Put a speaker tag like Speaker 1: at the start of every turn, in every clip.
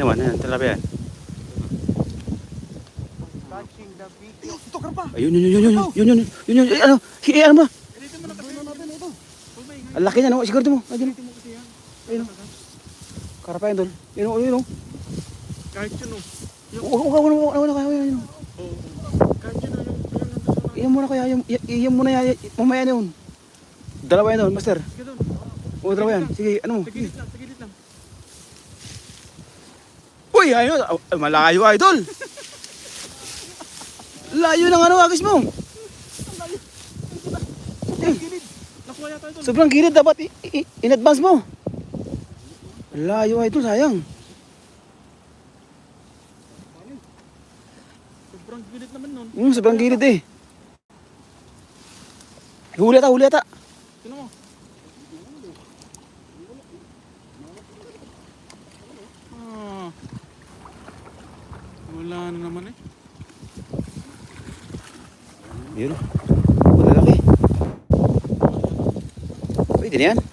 Speaker 1: naman, yan, tilapia yan. Ayun, yun, yun, yun, yun, yun, yun, yun, yun, eh, ano, eh, ano ba? Ang laki niya, no? Sigurado mo, ayun,
Speaker 2: mo kasi yan.
Speaker 1: ayun, doon. Yun, oh, yun, oh.
Speaker 2: Kahit yun oh. Yung,
Speaker 1: Huwag, huwag, huwag, huwag, huwag, huwag, yun,
Speaker 2: oh. Kahit yun oh.
Speaker 1: Iyan muna kaya, iyan, muna yan, mamaya na yun. Dalawa yan doon, master.
Speaker 2: Sige doon.
Speaker 1: O, dalawa yan. Sige, ano mo?
Speaker 2: Sa gilid lang, sa gilid lang.
Speaker 1: Uy, ayun, malayo, idol. Layo ng ano, agis mo. Sobrang gilid, dapat in-advance mo. Layo, idol, sayang.
Speaker 2: Sobrang gilid naman nun.
Speaker 1: Hmm, sobrang gilid eh. Huli ata, huli ata.
Speaker 2: Sino mo? Wala na naman eh.
Speaker 1: Yun. Wala laki. Pwede na yan.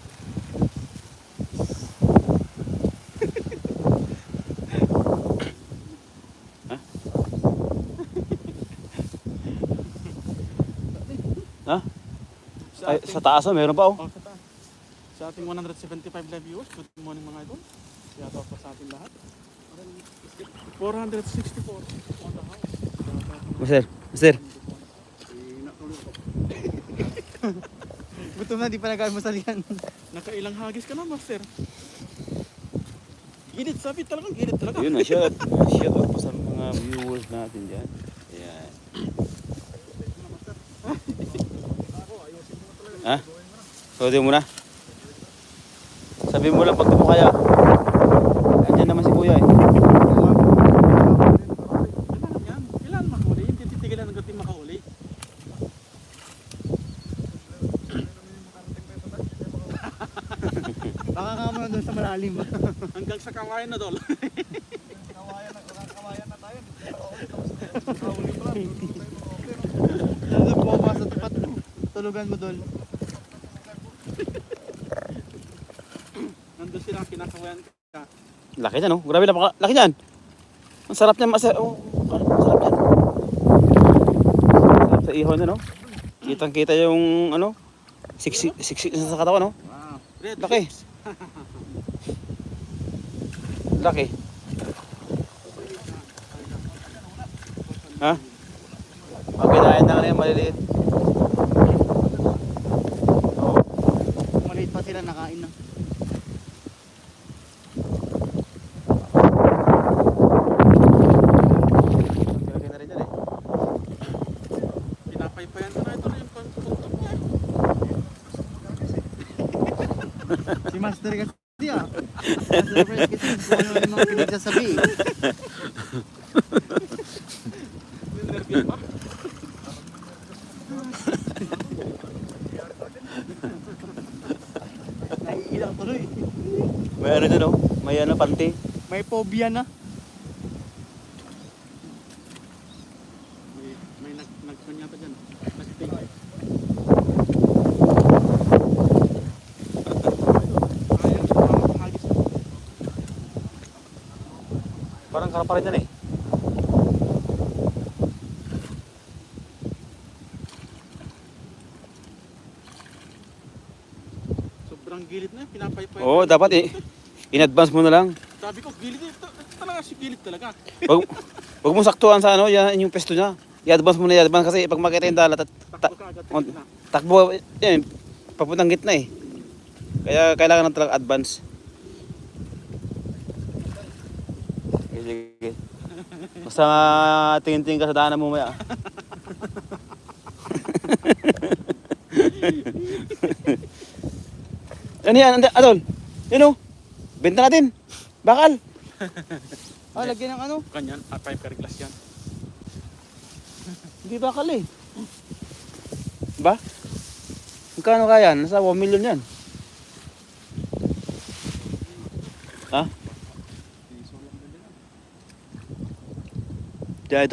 Speaker 1: ha?
Speaker 2: Sa
Speaker 1: Ay,
Speaker 2: ating,
Speaker 1: sa taas oh, meron pa oh.
Speaker 2: oh, sa taas. Sa ating 175 live viewers, good morning mga idol. Shout out po sa ating lahat. 464 on the house.
Speaker 1: Master, master.
Speaker 3: Gutom na, di pa nag-almusal yan.
Speaker 2: Nakailang hagis ka na, master. Gilid, sabi talagang gilid talaga.
Speaker 1: Yun na, shout, shout out po sa mga viewers natin dyan. Ayan. ha? So, di mo na. Sabi mo lang pag kaya. Andyan naman si kuya eh.
Speaker 2: Kailangan yan. Kailangan makahuli. Hindi titigilan hanggang di makahuli.
Speaker 3: Baka sa malalim.
Speaker 2: Hanggang sa kawayan na dol.
Speaker 3: Lalo po pa sa tapat mo. Tulugan mo doon.
Speaker 2: Nandun sila kinakawayan ka.
Speaker 1: Laki niya no? Grabe napaka laki niyan. Ang sarap niyan, masa oh, ang sarap niyan. Sarap sa ihon no? Kitang kita yung ano, siksik siksik sa katawan no?
Speaker 2: Wow. Red
Speaker 1: Laki laki. Ha? Ang kinain na kanina, maliliit. Oo.
Speaker 3: Maliit pa sila nakain na.
Speaker 1: Eh.
Speaker 3: si Master kasi ah. Master Fred kasi kung ano yung mga pinagsasabi. Naiilang tuloy.
Speaker 1: May ano dyan oh. May ano, panty.
Speaker 3: May phobia na.
Speaker 2: May, may nag, nagkanya pa dyan. Nag-take. Ayaw sa mga hagis.
Speaker 1: Parang karapa rin yan eh.
Speaker 2: Sobrang gilid na. Pinapaypayan.
Speaker 1: Oo, dapat eh. In-advance mo na lang.
Speaker 2: Sabi ko, gilid eh. Ito, ito talaga si gilid talaga.
Speaker 1: Wag, wag mo saktuhan sa ano, yan yung pesto niya. I-advance mo na i-advance kasi pag makita yung dalat at ta-
Speaker 2: Takbo ka agad.
Speaker 1: on-
Speaker 2: na.
Speaker 1: takbo, yan, papuntang gitna eh. Kaya kailangan ng talaga advance. Sige. Basta tingin-tingin ka sa daanan mo maya. ano yan, Adol? Yun o. Benta natin. Bakal.
Speaker 3: Ah, lagyan ng ano?
Speaker 2: Kanyan, ah, pipe glass yan.
Speaker 1: Hindi bakal eh. Ba? Magkano kaya? Nasa 1 million yan. Ha? Diyan بداية